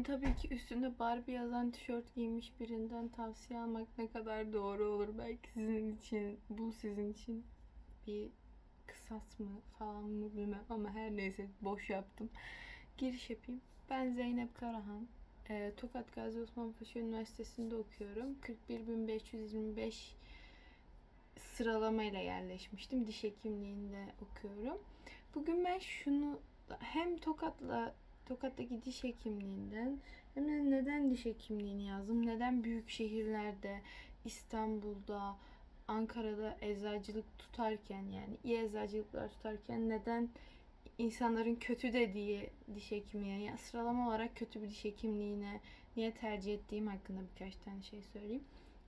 Şimdi tabii ki üstünde Barbie yazan tişört giymiş birinden tavsiye almak ne kadar doğru olur. Belki sizin için, bu sizin için bir kısas mı falan mı bilmem ama her neyse boş yaptım. Giriş yapayım. Ben Zeynep Karahan. Ee, Tokat Gazi Osman Paşa Üniversitesi'nde okuyorum. 41525 sıralamayla yerleşmiştim. Diş hekimliğinde okuyorum. Bugün ben şunu hem Tokat'la Tokat'taki diş hekimliğinden hem de neden diş hekimliğini yazdım? Neden büyük şehirlerde, İstanbul'da, Ankara'da eczacılık tutarken yani iyi eczacılıklar tutarken neden insanların kötü dediği diş hekimliğine yani sıralama olarak kötü bir diş hekimliğine niye tercih ettiğim hakkında birkaç tane şey söyleyeyim.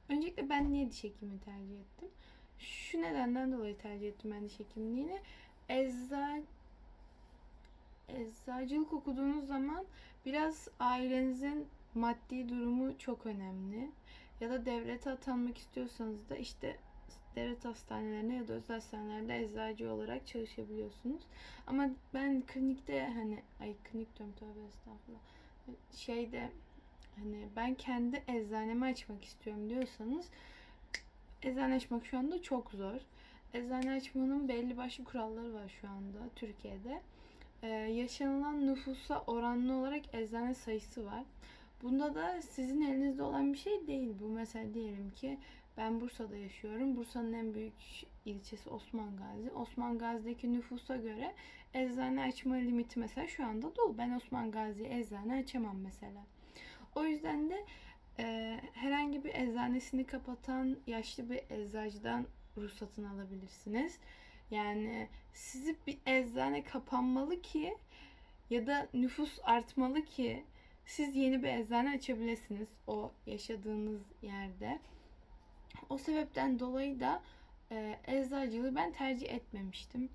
Öncelikle ben niye diş hekimliği tercih ettim? Şu nedenden dolayı tercih ettim ben diş hekimliğini. Ecza eczacılık okuduğunuz zaman biraz ailenizin maddi durumu çok önemli. Ya da devlete atanmak istiyorsanız da işte devlet hastanelerine ya da özel hastanelerde eczacı olarak çalışabiliyorsunuz. Ama ben klinikte hani ay klinik diyorum tövbe estağfurullah. Şeyde hani ben kendi eczanemi açmak istiyorum diyorsanız eczane açmak şu anda çok zor. Eczane açmanın belli başlı kuralları var şu anda Türkiye'de. Ee, yaşanılan nüfusa oranlı olarak eczane sayısı var. Bunda da sizin elinizde olan bir şey değil bu. Mesela diyelim ki ben Bursa'da yaşıyorum. Bursa'nın en büyük ilçesi Osman Gazi. Osman Gazi'deki nüfusa göre eczane açma limiti mesela şu anda dolu. Ben Osman Gazi'ye eczane açamam mesela. O yüzden de e, herhangi bir eczanesini kapatan yaşlı bir eczacıdan ruhsatını alabilirsiniz. Yani sizi bir eczane kapanmalı ki ya da nüfus artmalı ki siz yeni bir eczane açabilirsiniz o yaşadığınız yerde. O sebepten dolayı da e, eczacılığı ben tercih etmemiştim.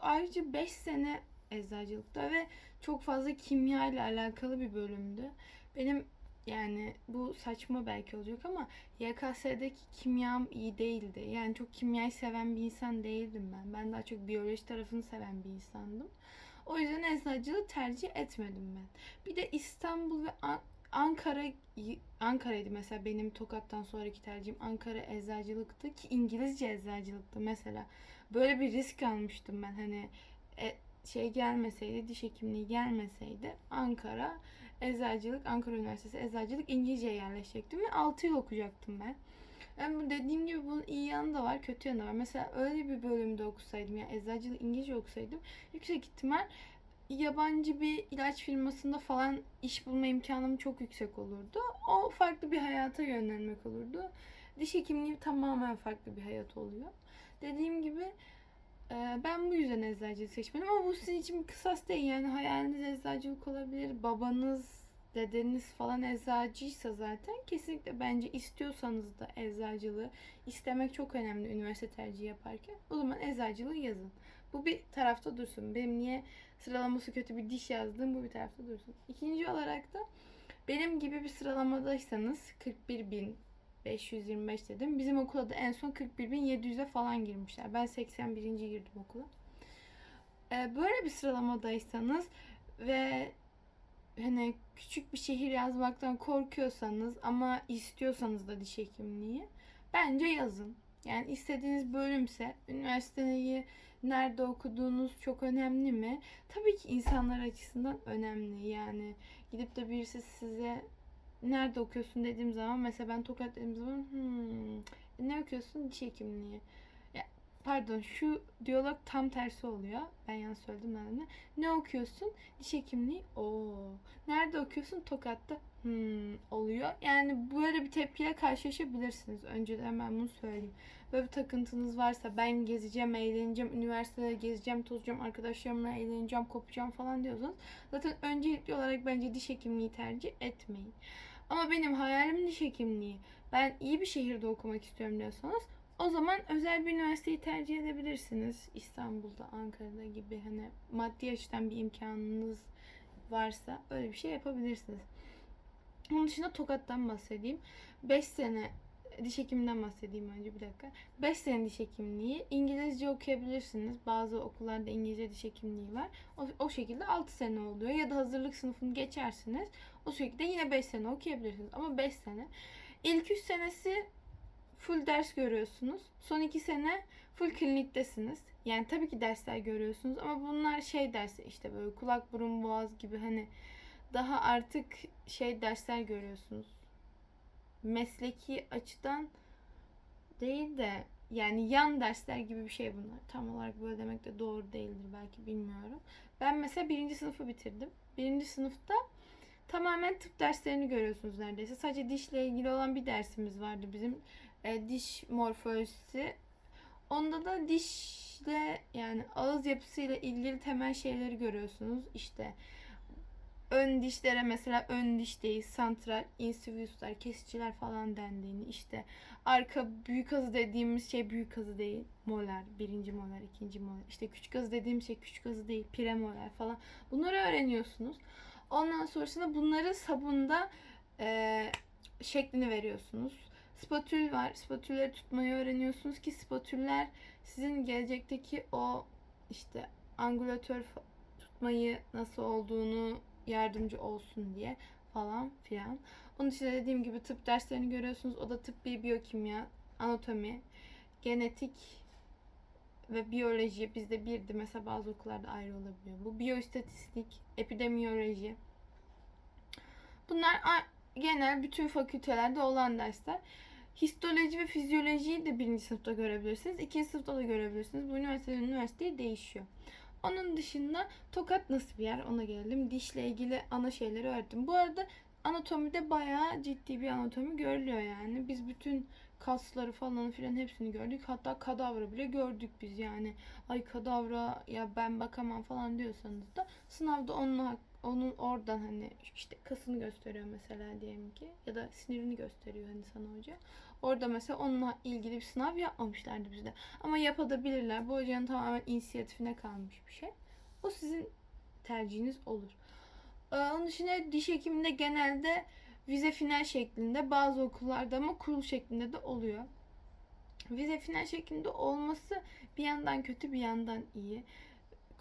Ayrıca 5 sene eczacılıkta ve çok fazla kimya ile alakalı bir bölümdü. Benim yani bu saçma belki olacak ama YKS'deki kimyam iyi değildi. Yani çok kimyayı seven bir insan değildim ben. Ben daha çok biyoloji tarafını seven bir insandım. O yüzden eczacılığı tercih etmedim ben. Bir de İstanbul ve An- Ankara Ankara'ydı mesela benim Tokat'tan sonraki tercihim Ankara eczacılıktı ki İngilizce eczacılıktı mesela. Böyle bir risk almıştım ben hani e, şey gelmeseydi, diş hekimliği gelmeseydi Ankara eczacılık, Ankara Üniversitesi eczacılık İngilizceye yerleşecektim ve 6 yıl okuyacaktım ben. Yani dediğim gibi bunun iyi yanı da var, kötü yanı da var. Mesela öyle bir bölümde okusaydım, yani eczacılık İngilizce okusaydım yüksek ihtimal yabancı bir ilaç firmasında falan iş bulma imkanım çok yüksek olurdu. O farklı bir hayata yönlenmek olurdu. Diş hekimliği tamamen farklı bir hayat oluyor. Dediğim gibi e, ben bu yüzden eczacılık seçmedim ama bu sizin için bir kısas değil. Yani hayaliniz eczacılık olabilir. Babanız, dedeniz falan eczacıysa zaten kesinlikle bence istiyorsanız da eczacılığı istemek çok önemli üniversite tercihi yaparken. O zaman eczacılığı yazın. Bu bir tarafta dursun. Benim niye sıralaması kötü bir diş yazdığım bu bir tarafta dursun. İkinci olarak da benim gibi bir sıralamadaysanız 41.525 dedim. Bizim okula da en son 41.700'e falan girmişler. Ben 81. girdim okula. Ee, böyle bir sıralamadaysanız ve hani küçük bir şehir yazmaktan korkuyorsanız ama istiyorsanız da diş hekimliği bence yazın. Yani istediğiniz bölümse üniversiteyi nerede okuduğunuz çok önemli mi? Tabii ki insanlar açısından önemli. Yani gidip de birisi size nerede okuyorsun dediğim zaman mesela ben Tokat dediğim zaman hmm, ne okuyorsun? Diş hekimliği. Ya, pardon şu diyalog tam tersi oluyor. Ben yanlış söyledim ben de. Ne okuyorsun? Diş hekimliği. Oo. Nerede okuyorsun? Tokat'ta. Hmm, oluyor. Yani böyle bir tepkiyle karşılaşabilirsiniz. Önceden ben bunu söyleyeyim. Böyle bir takıntınız varsa ben gezeceğim, eğleneceğim, üniversitede gezeceğim, tozacağım, arkadaşlarımla eğleneceğim, kopacağım falan diyorsanız zaten öncelikli olarak bence diş hekimliği tercih etmeyin. Ama benim hayalim diş hekimliği. Ben iyi bir şehirde okumak istiyorum diyorsanız o zaman özel bir üniversiteyi tercih edebilirsiniz. İstanbul'da, Ankara'da gibi hani maddi açıdan bir imkanınız varsa öyle bir şey yapabilirsiniz. Onun dışında Tokat'tan bahsedeyim. 5 sene diş hekiminden bahsedeyim önce bir dakika. 5 sene diş hekimliği. İngilizce okuyabilirsiniz. Bazı okullarda İngilizce diş hekimliği var. O, o şekilde 6 sene oluyor. Ya da hazırlık sınıfını geçersiniz. O şekilde yine 5 sene okuyabilirsiniz. Ama 5 sene. İlk 3 senesi full ders görüyorsunuz. Son 2 sene full kliniktesiniz. Yani tabii ki dersler görüyorsunuz ama bunlar şey dersi işte böyle kulak burun boğaz gibi hani daha artık şey dersler görüyorsunuz. Mesleki açıdan değil de yani yan dersler gibi bir şey bunlar. Tam olarak böyle demek de doğru değildir belki bilmiyorum. Ben mesela birinci sınıfı bitirdim. Birinci sınıfta tamamen tıp derslerini görüyorsunuz neredeyse. Sadece dişle ilgili olan bir dersimiz vardı bizim. E, diş morfolojisi. Onda da dişle yani ağız yapısıyla ilgili temel şeyleri görüyorsunuz. İşte ön dişlere mesela ön diş değil, santral, insidiuslar, kesiciler falan dendiğini işte arka büyük azı dediğimiz şey büyük azı değil, molar, birinci molar, ikinci molar, işte küçük azı dediğim şey küçük azı değil, premolar falan bunları öğreniyorsunuz. Ondan sonrasında bunları sabunda eee, şeklini veriyorsunuz. Spatül var. Spatülleri tutmayı öğreniyorsunuz ki spatüller sizin gelecekteki o işte angülatör tutmayı nasıl olduğunu yardımcı olsun diye falan filan. Onun dışında dediğim gibi tıp derslerini görüyorsunuz. O da tıbbi biyokimya, anatomi, genetik ve biyoloji bizde birdi. Mesela bazı okullarda ayrı olabiliyor. Bu biyoistatistik, epidemiyoloji. Bunlar genel bütün fakültelerde olan dersler. Histoloji ve fizyolojiyi de birinci sınıfta görebilirsiniz. ikinci sınıfta da görebilirsiniz. Bu üniversiteden üniversiteye değişiyor. Onun dışında Tokat nasıl bir yer ona gelelim. Dişle ilgili ana şeyleri öğrettim. Bu arada anatomide bayağı ciddi bir anatomi görülüyor yani. Biz bütün kasları falan filan hepsini gördük. Hatta kadavra bile gördük biz yani. Ay kadavra ya ben bakamam falan diyorsanız da sınavda onun onun oradan hani işte kasını gösteriyor mesela diyelim ki ya da sinirini gösteriyor hani sana hoca. Orada mesela onunla ilgili bir sınav yapmamışlardı bizde. Ama yapabilirler. Bu hocanın tamamen inisiyatifine kalmış bir şey. O sizin tercihiniz olur. Ee, onun dışında diş hekiminde genelde vize final şeklinde bazı okullarda ama kurul şeklinde de oluyor. Vize final şeklinde olması bir yandan kötü bir yandan iyi.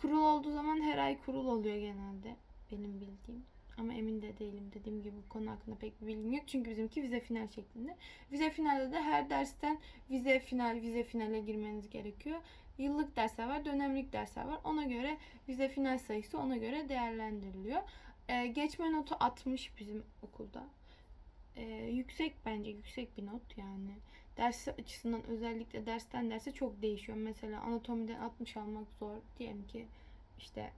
Kurul olduğu zaman her ay kurul oluyor genelde benim bildiğim. Ama emin de değilim. Dediğim gibi bu konu hakkında pek bir bilgim yok. Çünkü bizimki vize final şeklinde. Vize finalde de her dersten vize final, vize finale girmeniz gerekiyor. Yıllık dersler var, dönemlik dersler var. Ona göre vize final sayısı ona göre değerlendiriliyor. Ee, geçme notu 60 bizim okulda. Ee, yüksek bence yüksek bir not yani. Ders açısından özellikle dersten derse çok değişiyor. Mesela anatomiden 60 almak zor. Diyelim ki işte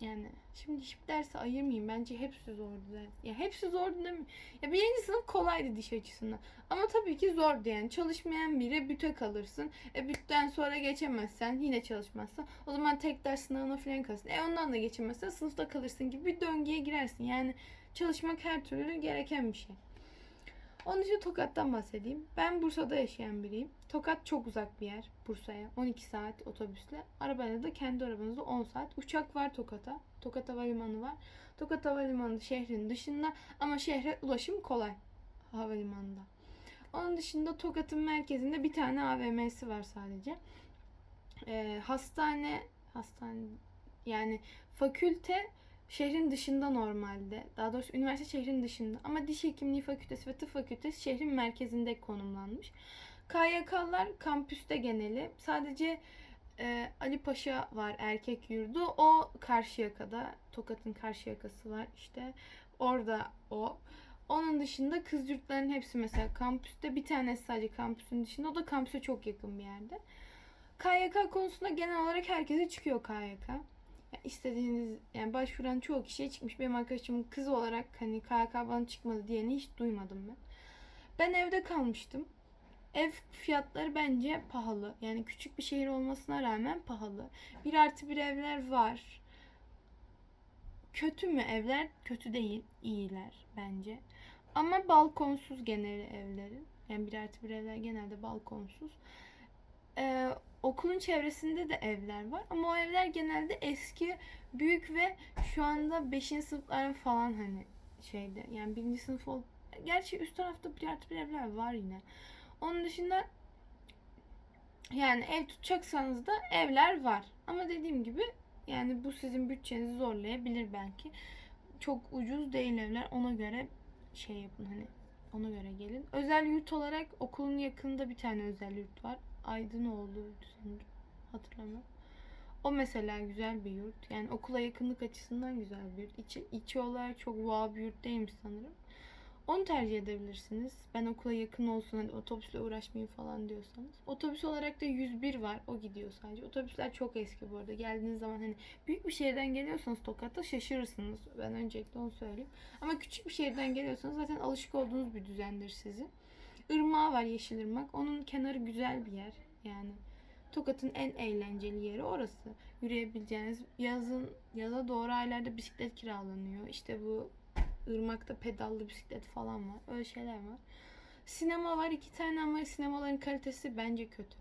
yani şimdi hiçbir dersi ayırmayayım. Bence hepsi zordu. Ya hepsi zordu değil mi? Ya birinci sınıf kolaydı diş açısından. Ama tabii ki zordu yani. Çalışmayan biri büte kalırsın. E bütten sonra geçemezsen yine çalışmazsan o zaman tek ders sınavına falan kalırsın. E ondan da geçemezsen sınıfta kalırsın gibi bir döngüye girersin. Yani çalışmak her türlü gereken bir şey. Onun için Tokat'tan bahsedeyim. Ben Bursa'da yaşayan biriyim. Tokat çok uzak bir yer Bursa'ya. 12 saat otobüsle. Arabayla da kendi arabanızda 10 saat. Uçak var Tokat'a. Tokat Havalimanı var. Tokat Havalimanı şehrin dışında ama şehre ulaşım kolay havalimanında. Onun dışında Tokat'ın merkezinde bir tane AVM'si var sadece. Ee, hastane, hastane yani fakülte şehrin dışında normalde. Daha doğrusu üniversite şehrin dışında. Ama diş hekimliği fakültesi ve tıp fakültesi şehrin merkezinde konumlanmış. KYK'lar kampüste geneli. Sadece e, Ali Paşa var erkek yurdu. O Karşıyaka'da. Tokat'ın Karşıyaka'sı var işte. Orada o. Onun dışında kız yurtların hepsi mesela kampüste. Bir tanesi sadece kampüsün dışında. O da kampüse çok yakın bir yerde. KYK konusunda genel olarak herkese çıkıyor KYK. İstediğiniz yani başvuran çoğu kişiye çıkmış. Benim arkadaşımın kız olarak hani KYK bana çıkmadı diyeni hiç duymadım ben. Ben evde kalmıştım. Ev fiyatları bence pahalı. Yani küçük bir şehir olmasına rağmen pahalı. Bir artı bir evler var. Kötü mü evler? Kötü değil. iyiler bence. Ama balkonsuz geneli evlerin. Yani bir artı bir evler genelde balkonsuz. Ee, okulun çevresinde de evler var. Ama o evler genelde eski, büyük ve şu anda 5. sınıfların falan hani şeyde. Yani birinci sınıf ol, Gerçi üst tarafta bir artı bir evler var yine. Onun dışında yani ev tutacaksanız da evler var. Ama dediğim gibi yani bu sizin bütçenizi zorlayabilir belki. Çok ucuz değil evler. Ona göre şey yapın hani ona göre gelin. Özel yurt olarak okulun yakınında bir tane özel yurt var. Aydınoğlu'ydu sanırım. Hatırlamıyorum. O mesela güzel bir yurt. Yani okula yakınlık açısından güzel bir yurt. İçi, içi olarak çok wow bir yurt değilmiş sanırım. Onu tercih edebilirsiniz. Ben okula yakın olsun hani otobüsle uğraşmayayım falan diyorsanız. Otobüs olarak da 101 var. O gidiyor sadece. Otobüsler çok eski bu arada. Geldiğiniz zaman hani büyük bir şehirden geliyorsanız Tokat'ta şaşırırsınız. Ben öncelikle onu söyleyeyim. Ama küçük bir şehirden geliyorsanız zaten alışık olduğunuz bir düzendir sizin. Irmağı var Yeşilırmak. Onun kenarı güzel bir yer. Yani Tokat'ın en eğlenceli yeri orası. Yürüyebileceğiniz yazın yaza doğru aylarda bisiklet kiralanıyor. İşte bu ırmakta pedallı bisiklet falan var. Öyle şeyler var. Sinema var iki tane ama sinemaların kalitesi bence kötü.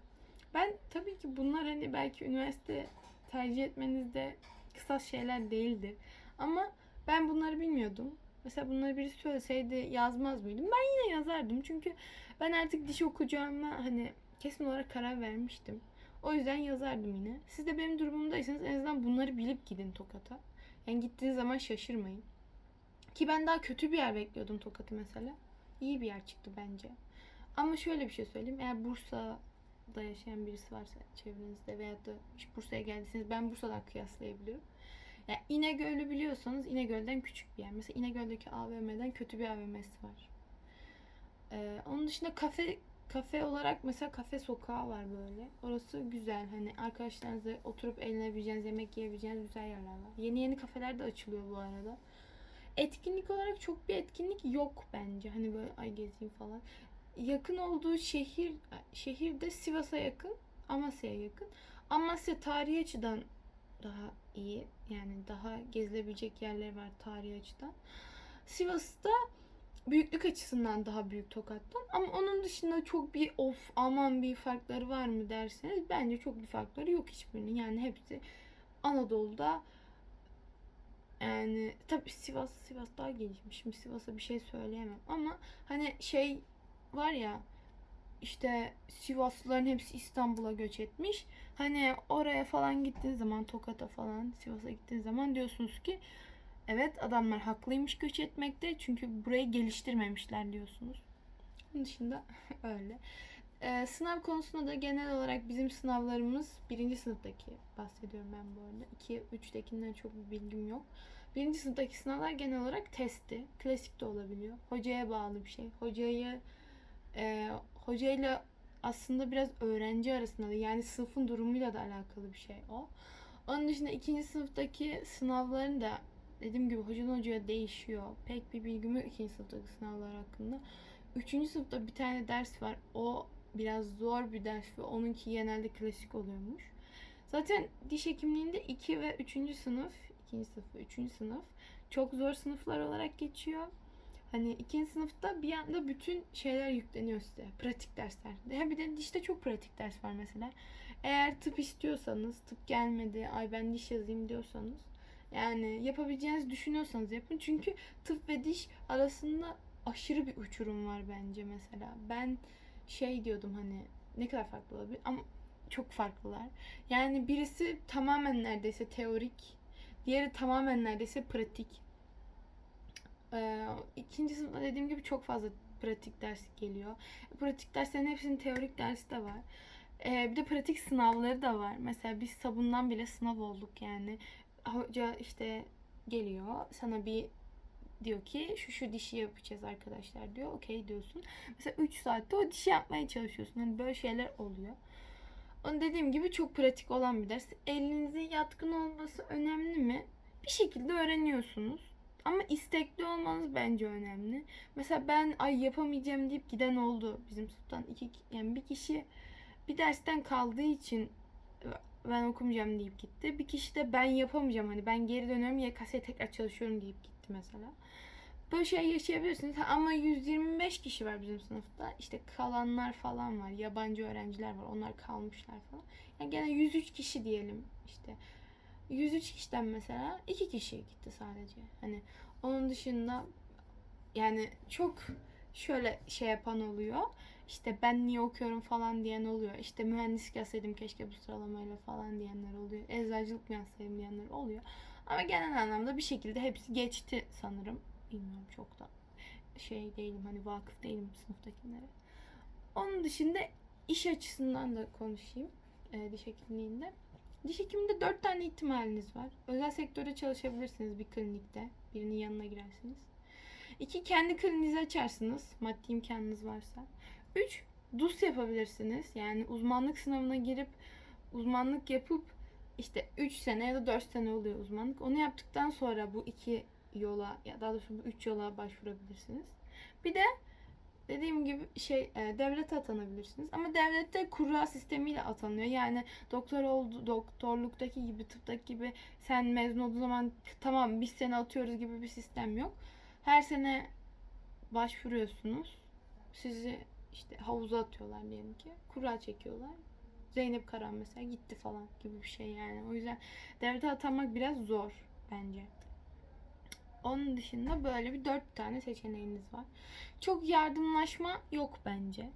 Ben tabii ki bunlar hani belki üniversite tercih etmenizde kısas şeyler değildir. Ama ben bunları bilmiyordum. Mesela bunları birisi söyleseydi yazmaz mıydım? Ben yine yazardım. Çünkü ben artık diş okuyacağıma hani kesin olarak karar vermiştim. O yüzden yazardım yine. Siz de benim durumumdaysanız en azından bunları bilip gidin Tokat'a. Yani gittiğiniz zaman şaşırmayın. Ki ben daha kötü bir yer bekliyordum Tokat'ı mesela. İyi bir yer çıktı bence. Ama şöyle bir şey söyleyeyim. Eğer Bursa'da yaşayan birisi varsa çevrenizde veya da Bursa'ya geldiyseniz ben Bursa'dan kıyaslayabiliyorum. Yani İnegöl'ü biliyorsanız İnegöl'den küçük bir yer. Mesela İnegöl'deki AVM'den kötü bir AVM'si var. Ee, onun dışında kafe kafe olarak mesela kafe sokağı var böyle. Orası güzel. Hani arkadaşlarınızla oturup eğlenebileceğiniz, yemek yiyebileceğiniz güzel yerler var. Yeni yeni kafeler de açılıyor bu arada. Etkinlik olarak çok bir etkinlik yok bence. Hani böyle ay gezeyim falan. Yakın olduğu şehir şehirde Sivas'a yakın, Amasya'ya yakın. Amasya tarihi açıdan daha iyi. Yani daha gezilebilecek yerler var tarihi açıdan. Sivas'ta büyüklük açısından daha büyük Tokat'tan. Ama onun dışında çok bir of aman bir farkları var mı derseniz bence çok bir farkları yok hiçbirinin. Yani hepsi Anadolu'da yani tabii Sivas Sivas daha gelişmiş. Şimdi Sivas'a bir şey söyleyemem ama hani şey var ya işte Sivaslıların hepsi İstanbul'a göç etmiş. Hani oraya falan gittiğiniz zaman Tokat'a falan Sivas'a gittiğiniz zaman diyorsunuz ki evet adamlar haklıymış göç etmekte çünkü burayı geliştirmemişler diyorsunuz. Bunun dışında öyle. Ee, sınav konusunda da genel olarak bizim sınavlarımız birinci sınıftaki bahsediyorum ben bu arada. 2 3'tekinden çok bir bilgim yok. Birinci sınıftaki sınavlar genel olarak testti. Klasik de olabiliyor. Hocaya bağlı bir şey. Hocayı e, hocayla aslında biraz öğrenci arasında da yani sınıfın durumuyla da alakalı bir şey o. Onun dışında ikinci sınıftaki sınavların da dediğim gibi hocadan hocaya değişiyor. Pek bir bilgim yok ikinci sınıftaki sınavlar hakkında. Üçüncü sınıfta bir tane ders var. O biraz zor bir ders ve onunki genelde klasik oluyormuş. Zaten diş hekimliğinde 2 ve 3. sınıf, 2. sınıf ve 3. sınıf çok zor sınıflar olarak geçiyor. Hani ikinci sınıfta bir anda bütün şeyler yükleniyor size. Pratik dersler. Ya bir de dişte çok pratik ders var mesela. Eğer tıp istiyorsanız, tıp gelmedi, ay ben diş yazayım diyorsanız yani yapabileceğinizi düşünüyorsanız yapın. Çünkü tıp ve diş arasında aşırı bir uçurum var bence mesela. Ben şey diyordum hani ne kadar farklı olabilir ama çok farklılar. Yani birisi tamamen neredeyse teorik, diğeri tamamen neredeyse pratik. Ee, ikinci sınıfta dediğim gibi çok fazla pratik ders geliyor. Pratik derslerin hepsinin teorik dersi de var. Ee, bir de pratik sınavları da var. Mesela biz sabundan bile sınav olduk yani. Hoca işte geliyor sana bir diyor ki şu şu dişi yapacağız arkadaşlar diyor. Okey diyorsun. Mesela 3 saatte o dişi yapmaya çalışıyorsun. Hani böyle şeyler oluyor. Onu dediğim gibi çok pratik olan bir ders. Elinizin yatkın olması önemli mi? Bir şekilde öğreniyorsunuz. Ama istekli olmanız bence önemli. Mesela ben ay yapamayacağım deyip giden oldu bizim sınıftan. iki yani bir kişi bir dersten kaldığı için ben okumayacağım deyip gitti. Bir kişi de ben yapamayacağım hani ben geri dönüyorum ya kasaya tekrar çalışıyorum deyip gitti mesela. Böyle şey yaşayabilirsiniz ama 125 kişi var bizim sınıfta. İşte kalanlar falan var. Yabancı öğrenciler var. Onlar kalmışlar falan. Yani gene 103 kişi diyelim işte. 103 kişiden mesela 2 kişi gitti sadece. Hani onun dışında yani çok şöyle şey yapan oluyor. İşte ben niye okuyorum falan diyen oluyor. İşte mühendislik yazsaydım keşke bu sıralamayla falan diyenler oluyor. Eczacılık mı yazsaydım diyenler oluyor. Ama genel anlamda bir şekilde hepsi geçti sanırım. Bilmiyorum çok da şey değilim hani vakıf değilim sınıftakilere. Onun dışında iş açısından da konuşayım e, diş hekimliğinde. Diş hekiminde dört tane ihtimaliniz var. Özel sektörde çalışabilirsiniz bir klinikte. Birinin yanına girersiniz. İki, kendi kliniğinizi açarsınız. Maddi imkanınız varsa. Üç, DUS yapabilirsiniz. Yani uzmanlık sınavına girip uzmanlık yapıp işte 3 sene ya da 4 sene oluyor uzmanlık. Onu yaptıktan sonra bu iki yola ya daha doğrusu bu üç yola başvurabilirsiniz. Bir de dediğim gibi şey e, devlete atanabilirsiniz. Ama devlette kura sistemiyle atanıyor. Yani doktor oldu doktorluktaki gibi tıptaki gibi sen mezun olduğun zaman tamam biz seni atıyoruz gibi bir sistem yok. Her sene başvuruyorsunuz. Sizi işte havuza atıyorlar diyelim ki. Kura çekiyorlar. Zeynep Karan mesela gitti falan gibi bir şey yani. O yüzden devlete atanmak biraz zor bence. Onun dışında böyle bir dört tane seçeneğiniz var. Çok yardımlaşma yok bence.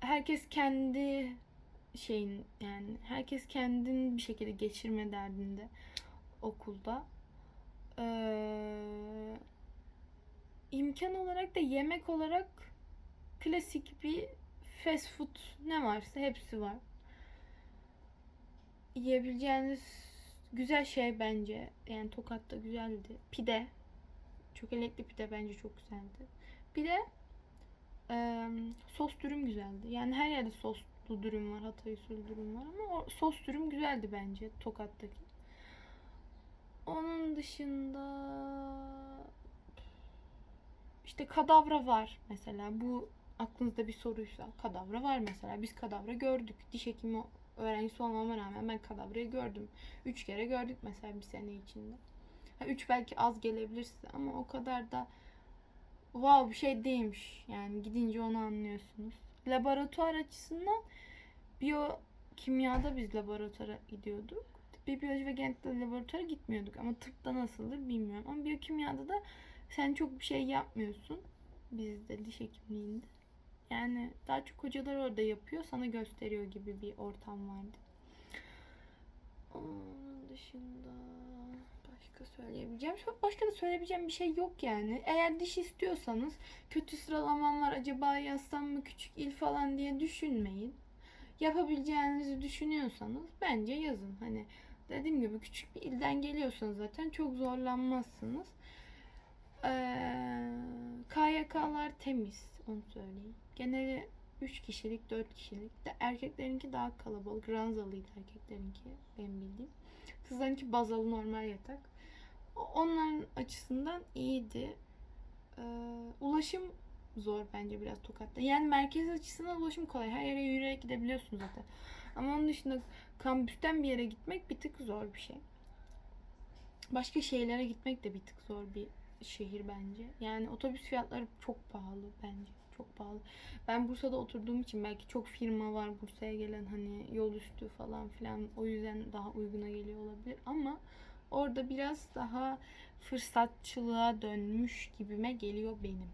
Herkes kendi şeyin yani herkes kendini bir şekilde geçirme derdinde okulda. Ee, imkan olarak da yemek olarak klasik bir fast food ne varsa hepsi var. Yiyebileceğiniz güzel şey bence. Yani Tokat'ta güzeldi. Pide. Çökelekli pide bence çok güzeldi. Bir de e, sos dürüm güzeldi. Yani her yerde soslu dürüm var. Hatay usulü dürüm var ama o sos dürüm güzeldi bence Tokat'taki. Onun dışında işte kadavra var mesela. Bu aklınızda bir soruysa kadavra var mesela. Biz kadavra gördük. Diş hekimi öğrencisi olmama rağmen ben kadavrayı gördüm. Üç kere gördük mesela bir sene içinde. Ha, üç belki az gelebilir size ama o kadar da wow bir şey değilmiş. Yani gidince onu anlıyorsunuz. Laboratuvar açısından biyo kimyada biz laboratuvara gidiyorduk. Bir biyoloji ve genetik laboratuvara gitmiyorduk ama tıpta nasıldır bilmiyorum. Ama biyokimyada da sen çok bir şey yapmıyorsun. Bizde diş hekimliğinde. Yani daha çok hocalar orada yapıyor, sana gösteriyor gibi bir ortam vardı. Onun dışında başka söyleyebileceğim, çok başka da söyleyebileceğim bir şey yok yani. Eğer diş istiyorsanız kötü sıralamam acaba yazsam mı küçük il falan diye düşünmeyin. Yapabileceğinizi düşünüyorsanız bence yazın. Hani dediğim gibi küçük bir ilden geliyorsanız zaten çok zorlanmazsınız. Ee, KYK'lar temiz onu söyleyeyim. Geneli 3 kişilik 4 kişilik de erkeklerinki daha kalabalık. Ranzalıydı erkeklerinki benim bildiğim. Kızlarınki bazalı normal yatak. Onların açısından iyiydi. Ee, ulaşım zor bence biraz Tokat'ta. Yani merkez açısından ulaşım kolay. Her yere yürüyerek gidebiliyorsun zaten. Ama onun dışında kampüsten bir yere gitmek bir tık zor bir şey. Başka şehirlere gitmek de bir tık zor bir şehir bence. Yani otobüs fiyatları çok pahalı bence. Çok pahalı. Ben Bursa'da oturduğum için belki çok firma var Bursa'ya gelen hani yol üstü falan filan o yüzden daha uyguna geliyor olabilir ama orada biraz daha fırsatçılığa dönmüş gibime geliyor benim.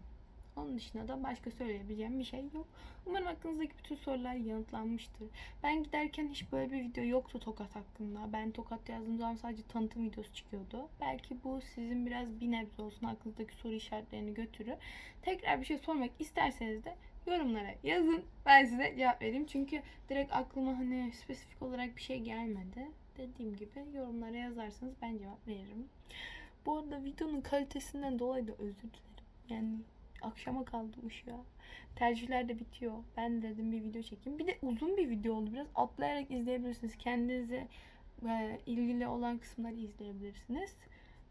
Onun dışında da başka söyleyebileceğim bir şey yok. Umarım aklınızdaki bütün sorular yanıtlanmıştır. Ben giderken hiç böyle bir video yoktu Tokat hakkında. Ben Tokat yazdığım zaman sadece tanıtım videosu çıkıyordu. Belki bu sizin biraz bir nebze olsun aklınızdaki soru işaretlerini götürür. Tekrar bir şey sormak isterseniz de yorumlara yazın. Ben size cevap vereyim. Çünkü direkt aklıma hani spesifik olarak bir şey gelmedi. Dediğim gibi yorumlara yazarsanız ben cevap veririm. Bu arada videonun kalitesinden dolayı da özür dilerim. Yani akşama kaldım ışığa. Tercihler de bitiyor. Ben dedim bir video çekeyim. Bir de uzun bir video oldu. Biraz atlayarak izleyebilirsiniz. Kendinize e, ilgili olan kısımları izleyebilirsiniz.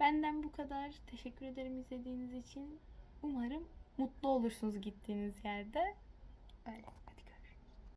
Benden bu kadar. Teşekkür ederim izlediğiniz için. Umarım mutlu olursunuz gittiğiniz yerde. Öyle.